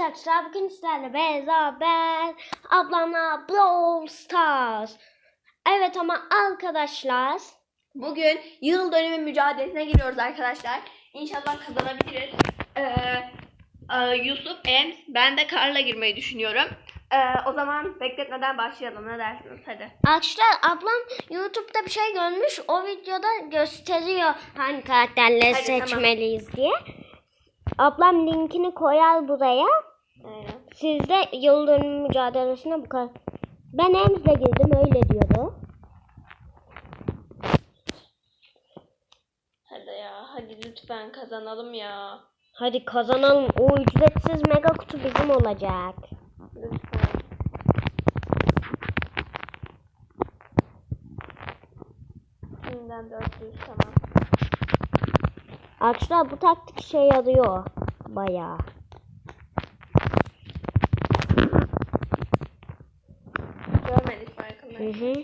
Evet arkadaşlar bugün sizlerle beraber ablamla Brawl Stars. Evet ama arkadaşlar Bugün yıl dönümü mücadelesine giriyoruz arkadaşlar. İnşallah kazanabiliriz. Ee, e, Yusuf, Ems, ben de Karla girmeyi düşünüyorum. Ee, o zaman bekletmeden başlayalım. Ne dersiniz? Hadi. arkadaşlar ablam YouTube'da bir şey görmüş. O videoda gösteriyor hangi karakterleri Hadi, tamam. seçmeliyiz diye. Ablam linkini koyar buraya. Aynen. Siz de yıl dönümü mücadelesine bu kadar. Ben Ems'le girdim öyle diyordu. Hadi ya. Hadi lütfen kazanalım ya. Hadi kazanalım. O ücretsiz mega kutu bizim olacak. Lütfen. Şimdiden 400 tamam. Arkadaşlar bu taktik işe yarıyor. Bayağı. Hı hı.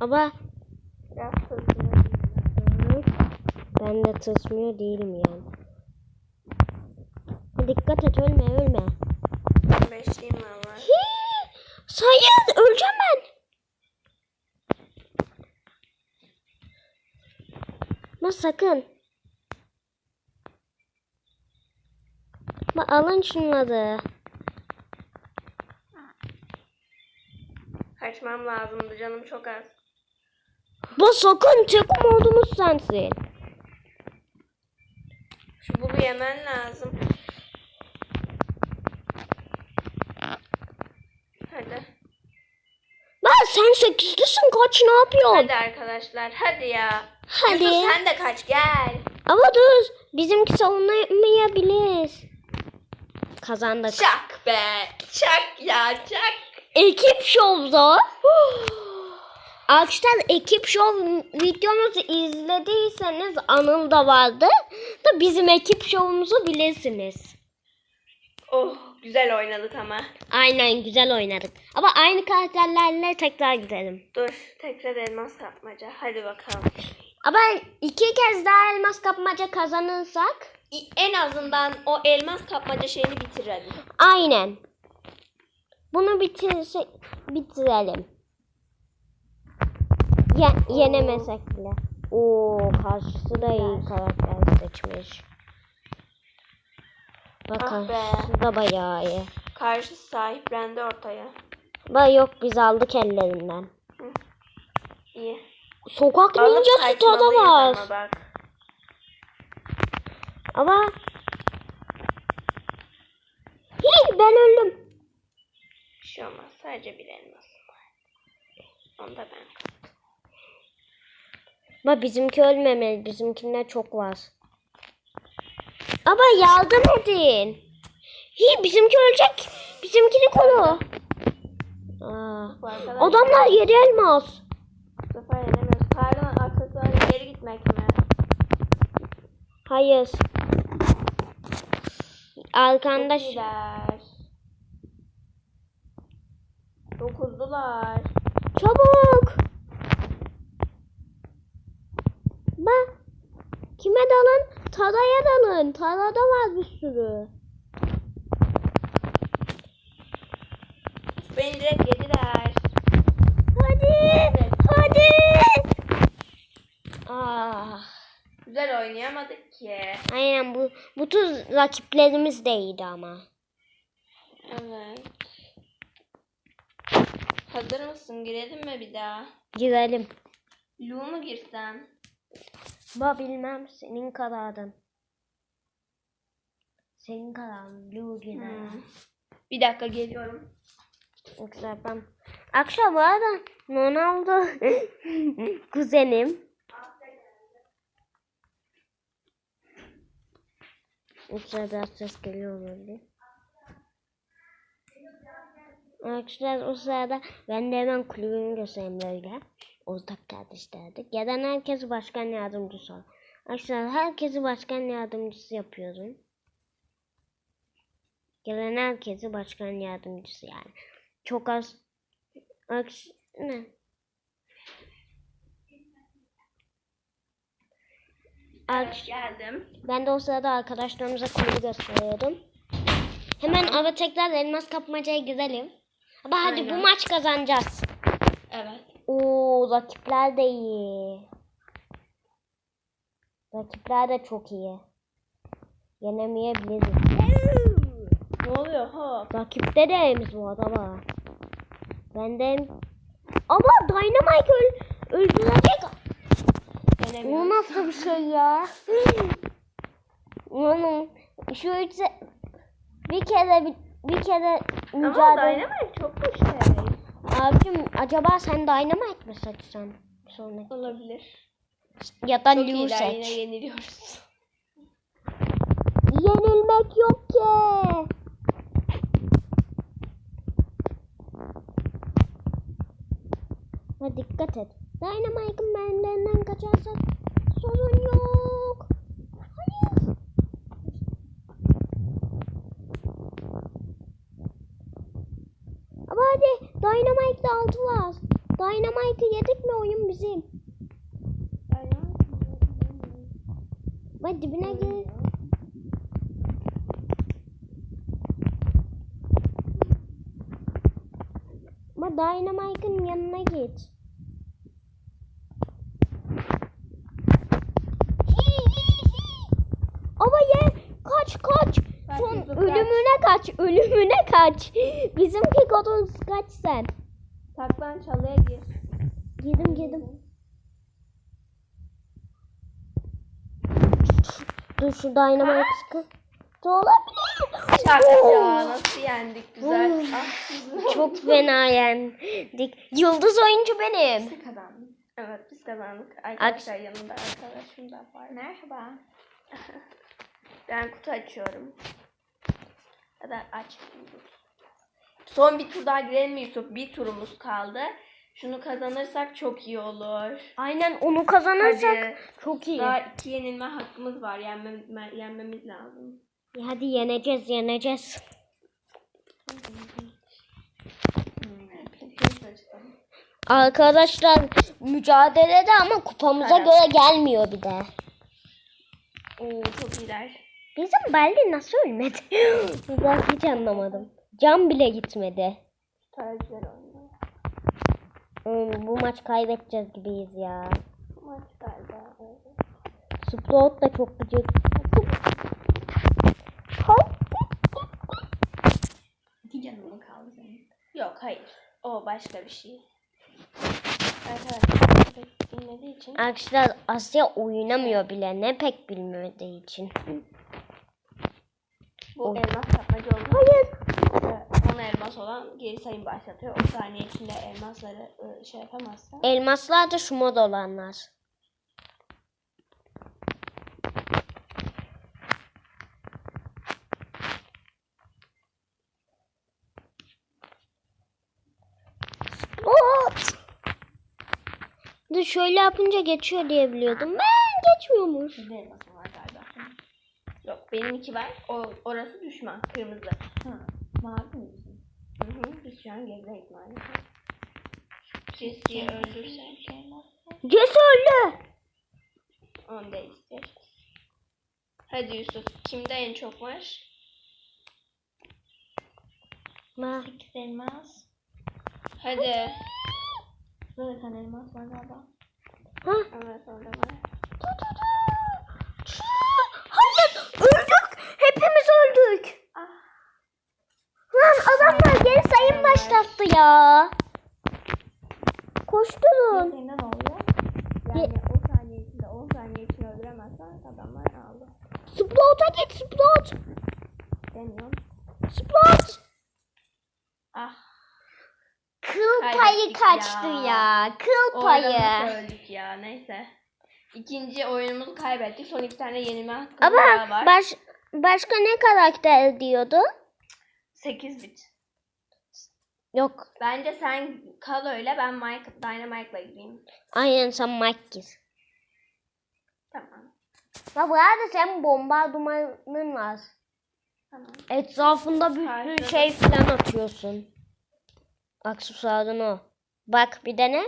Ama Biraz ben de tırsmıyor değilim yani. Dikkat et ölme ölme. 5'liğim var. Hii, Sayın öleceğim ben. Ama sakın. Alın şunları. Kaçmam lazımdı canım çok az. Bu sakın tek umudumuz sensin. Şu bulu yemen lazım. Hadi. Lan sen sekizlisin kaç ne yapıyorsun? Hadi arkadaşlar hadi ya. Hadi. Yusuf sen de kaç gel. Ama dur bizimki savunamayabilir. Kazandık. Çak be. Çak ya çak. Ekip şovda. Arkadaşlar ekip şov videomuzu izlediyseniz Anıl da vardı. Da bizim ekip şovumuzu bilirsiniz. Oh güzel oynadık ama. Aynen güzel oynadık. Ama aynı karakterlerle tekrar gidelim. Dur tekrar elmas yapmaca. Hadi bakalım. Ama iki kez daha elmas kapmaca kazanırsak En azından o elmas kapmaca şeyini bitirelim. aynen. Bunu bitirse bitirelim. Ye yenemesek bile. Oo karşısı da iyi karakter seçmiş. Bakın Ah şu da bayağı iyi. Karşı sahiplendi ortaya. Ba yok biz aldık ellerinden. İyi. Sokak tadı kaçmalıyız var. ama bak. Ama ben öldüm. Bir şey olmaz. Sadece bir elmasım var. Onu da ben Ama bizimki ölmemeli. Bizimkinde çok var. Ama yardım edin. Hi bizimki ölecek. Bizimkini koru. Aa. Adamlar yedi elmas. bu sefer yenemiyoruz. Kardan aksesuarı geri gitmek mi? Hayır. Arkanda iyiler. Dokuzdular. Çabuk. Bak. Kime dalın? Taraya dalın. Tarada var bir sürü. Beni direkt yediler. Hadi. Hadi. Ah. Güzel oynayamadık ki. Bu tür rakiplerimiz de iyiydi ama. Evet. Hazır mısın? Girelim mi bir daha? Girelim. Lu mu girsem? Ba bilmem senin kararın. Senin kararın. Blue girer. Hmm. Bir dakika geliyorum. Yoksa ben... Akşam bu arada Ronaldo kuzenim. Yoksa biraz ses geliyor olabilir. Arkadaşlar o sırada ben de hemen kulübümü göstereyim böyle. Ortak kardeşlerdik. Gelen herkes başkan yardımcısı ol. Arkadaşlar herkesi başkan yardımcısı yapıyorum. Gelen herkesi başkan yardımcısı yani. Çok az ne? Ar- Geldim. Ben de o sırada arkadaşlarımıza kolu gösteriyordum. Hemen ara tekrar elmas kapmacaya gidelim. Ama hadi Aynen. bu maç kazanacağız. Evet. Oo rakipler de iyi. Rakipler de çok iyi. Yenemeyebiliriz. Ne oluyor hop? Rakipte de elimiz var ama. Ben de ama Dynamite öl öldürecek. Bu Denemiyorum. nasıl bir şey ya? Oğlum şu üçe bir kere bir, bir kere Ama mücadele. Dynamite çok bir şey. Abicim acaba sen Dynamite mi seçsen? Sonra Olabilir. ya da Çok Liu iyiler yine seç. yeniliyoruz. Yenilmek yok ki. Ha dikkat et. Dynamite'ın bendenden kaçarsa sorun yok. Hayır. Ama hadi Dynamite'de altı var. Dynamite'ı yedik mi oyun bizim. Bak dibine gir. Ama Dynamite'ın yanına git. Ama ye kaç Son ölümüne kaç. Ölümüne kaç. Bizimki kadın kaç sen. Saklan çalıya gir. Girdim girdim. Dur şu Dynamite sıkı. Olabilir. Şaka Oo. ya nasıl yendik güzel. ah, Çok fena yendik. Yıldız oyuncu benim. biz kazandık. Evet biz kazandık. Arkadaşlar yanında arkadaşım da var. Merhaba. ben kutu açıyorum. Ya da açmıyorum. Son bir tur daha girelim mi Yusuf? Bir turumuz kaldı. Şunu kazanırsak çok iyi olur. Aynen onu kazanırsak Hadi. çok iyi. Daha iki yenilme hakkımız var. Yenmem, yenmemiz lazım. Hadi yeneceğiz yeneceğiz. Arkadaşlar mücadelede ama kupamıza Evet. göre gelmiyor bir de. Oo çok iyiler. Bizim Baldi nasıl ölmedi? ben hiç anlamadım. Can bile gitmedi. Tercihler oynuyor. Hmm, bu maç kaybedeceğiz gibiyiz ya. Maç galiba. Sprout da çok gıcık. İki canım mı kaldı senin? Yok hayır. O başka bir şey. Arkadaşlar pek bilmediği için. Arkadaşlar Asya oynamıyor bile. Ne pek bilmediği için. Bu Oy. elmas kapmacı oldu. Hayır. Ee, Ona elmas olan geri sayım başlatıyor. O saniye içinde elmasları e, şey yapamazsa. Elmaslar da şu mod olanlar. Şöyle yapınca geçiyor diye biliyordum. Ben geçmiyormuş. Sizde elmasım var galiba. Yok benim iki var. O, orası düşman. Kırmızı. Ha, mavi misin? Hı hı. Biz şu an gerideyiz maalesef. Jesse'yi öldürsek. Ces öldü. Onu değiştir. Hadi Yusuf. Kimde en çok var? Ma. 8 elmas. Hadi. Bir tane elmas var galiba. Ha? Evet orada var. Hayır öldük. Hepimiz öldük. Ah. Lan adamlar geri sayım başlattı ya. Koşturun. Senin ne oluyor? Yani o saniye içinde 10 saniye içinde öldüremezsen adamlar aldı. Sprout'a git Sprout. Demiyorum. Sprout. Ah. Kıl Kaybettik payı kaçtı ya. ya. Kıl Orada payı. nasıl öldük ya neyse. İkinci oyunumuzu kaybettik. Son iki tane yenilme hakkımız Ama daha var. baş, başka ne karakter diyordu? 8 bit. Yok. Bence sen kal öyle ben Mike, Dynamite'la gideyim. Aynen sen Mike gir. Tamam. Ya bu arada senin bombardımanın var. Tamam. Etrafında bir sürü şey falan atıyorsun. Aksesuarın o. Bak bir dene.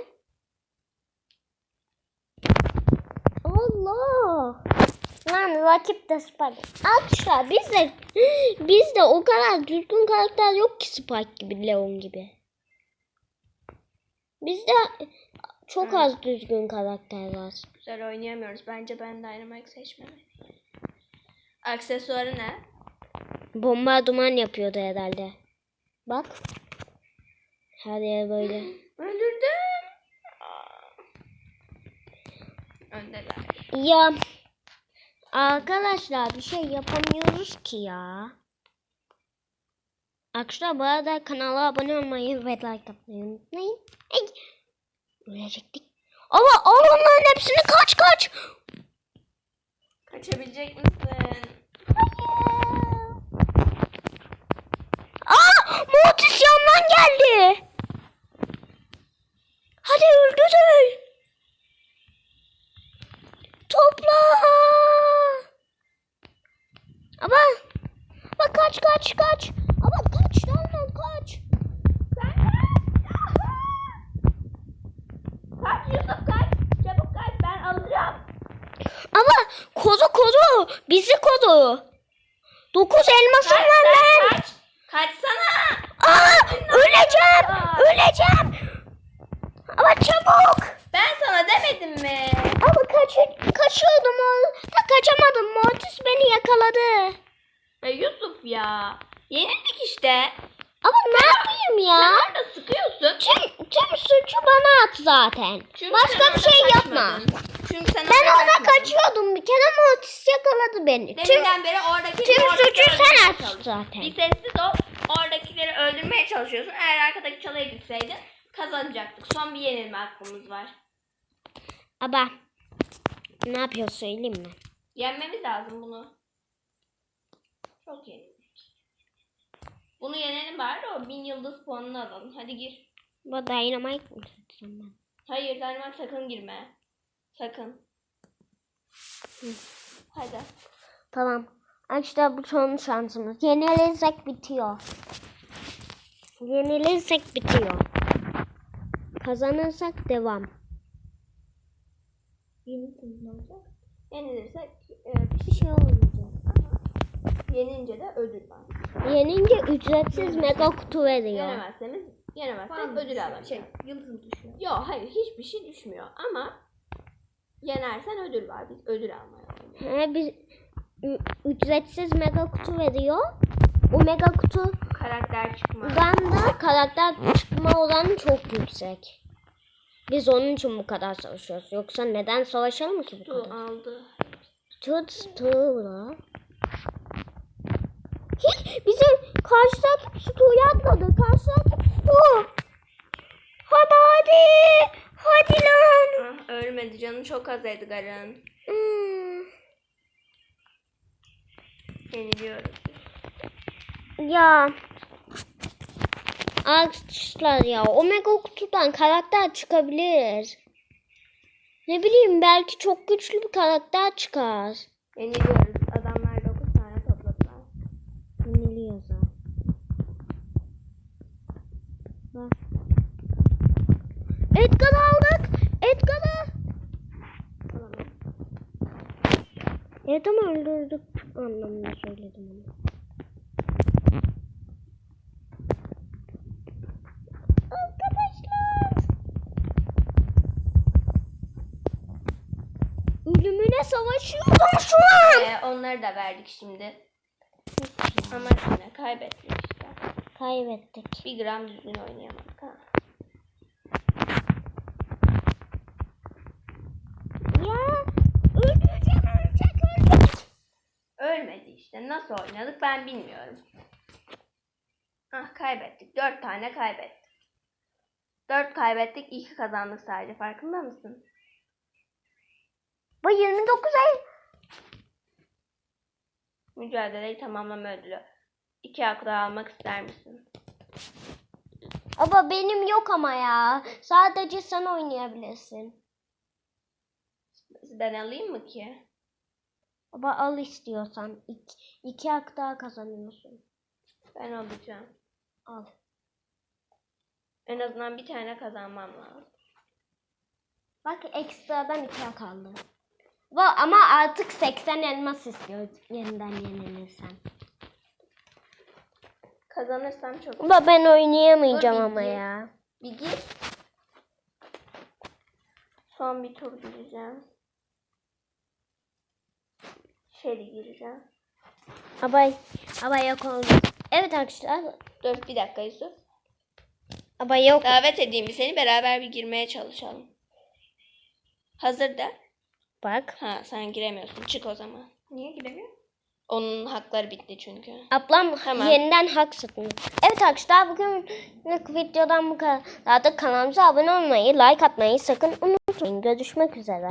Allah. Lan rakip de Spike. Arkadaşlar biz de biz de o kadar düzgün karakter yok ki Spike gibi Leon gibi. Bizde çok az düzgün karakter var. Güzel oynayamıyoruz. Bence ben Dynamite seçmemeliyim. Aksesuarı ne? Bomba duman yapıyordu herhalde. Bak. Her yer böyle. Öldürdüm. Öndeler. Ya arkadaşlar bir şey yapamıyoruz ki ya. Arkadaşlar bu arada kanala abone olmayı ve like atmayı unutmayın. Ay, ölecektik. Ama al onların hepsini kaç kaç. Kaçabilecek misin? 9 elmasım kaç, var lan. Kaç. Kaçsana. Aa, öleceğim. Aa. Öleceğim. Ama çabuk. Ben sana demedim mi? Ama kaçır, kaçıyordum. Da kaçamadım. Mortis beni yakaladı. E, Yusuf ya. Yenildik işte. Ama ne yapayım ya? Sen orada sıkıyorsun. Tüm, tüm suçu bana at zaten. Çünkü Başka sen bir şey yapma. Çünkü sen Ben orada kaçmadın. kaçıyordum. Bir kere Mortis yakaladı beni. Tüm, Deminden beri oradaki tüm oradaki suçu sen öldürmeye at çalışıyorsun. zaten. Bir sessiz ol. Oradakileri öldürmeye çalışıyorsun. Eğer arkadaki çalıya gitseydin kazanacaktık. Son bir yenilme hakkımız var. Aba ne yapıyor söyleyeyim mi? Yenmemiz lazım bunu. Çok yenildik. Bunu yenelim bari o bin yıldız puanını alalım. Hadi gir. Bu dynamite mi seçsem ben? Hayır Dynamite sakın girme. Sakın. Hadi. Tamam. Arkadaşlar bu son şansımız. Yenilirsek bitiyor. Yenilirsek bitiyor. Kazanırsak devam. Yenilirsek ne olacak? Yenilirsek e, Bir şey olmayacak. Yenince de ödül var. Yenince ücretsiz mega kutu veriyor. Yenemezseniz yenemezsek ödül alırız. Şey, yıldız düşüyor. Yok hayır hiçbir şey düşmüyor ama yenersen ödül var. Biz ödül almaya. He, biz ücretsiz mega kutu veriyor. O mega kutudan Karakter çıkma. da karakter çıkma oranı çok yüksek. Biz onun için bu kadar savaşıyoruz. Yoksa neden savaşalım ki bu Su kadar? aldı. Tut tuğla. Karşıdaki Stu'yu atladı. Karşıdaki Stu. Hadi hadi. Hadi lan. Ah, ölmedi canı çok az Edgar'ın. Hmm. Yeniliyoruz. Ya. Arkadaşlar ya Omega kutudan karakter çıkabilir. Ne bileyim belki çok güçlü bir karakter çıkar. Yeniliyoruz. Adamlar 9 tane topladılar. Yeniliyoruz ha. Bak. Edgar'ı aldık. Edgar'ı. Tamam. Evet ama öldürdük anlamında söyledim onu. Arkadaşlar. Ölümüne savaşıyordum şu an. Ee, onları da verdik şimdi. Ama yine kaybettik işte. Kaybettik. Bir gram düzgün oynayamadık ha. Ya öldüreceğim ölecek ölecek. Ölmedi işte. Nasıl oynadık ben bilmiyorum. Ah kaybettik. Dört tane kaybettik. Dört kaybettik. iki kazandık sadece. Farkında mısın? Bu 29 ay. Mücadeleyi tamamlama ödülü. İki hak daha almak ister misin? Ama benim yok ama ya. Sadece sen oynayabilirsin. Ben alayım mı ki? Ama al istiyorsan. İki, iki hak daha kazanıyorsun. Ben alacağım. Al. En azından bir tane kazanmam lazım. Bak ekstradan iki hak aldın. Va- Ama artık 80 elmas istiyor yeniden yenilirsen. Kazanırsam çok. Baba ben oynayamayacağım Dur, ama bilgi. ya. Bir gir. Son bir tur gireceğim. Şöyle gireceğim. Abay. Abay yok oldu. Evet arkadaşlar. Dur bir dakika Yusuf. Abay yok. Davet edeyim bir seni beraber bir girmeye çalışalım. Hazır da. Bak. Ha sen giremiyorsun. Çık o zaman. Niye giremiyorsun? Onun hakları bitti çünkü. Ablam Tamam. yeniden hak satıyor. Evet arkadaşlar bugünlük videodan bu kadar. Daha da kanalımıza abone olmayı, like atmayı sakın unutmayın. Görüşmek üzere.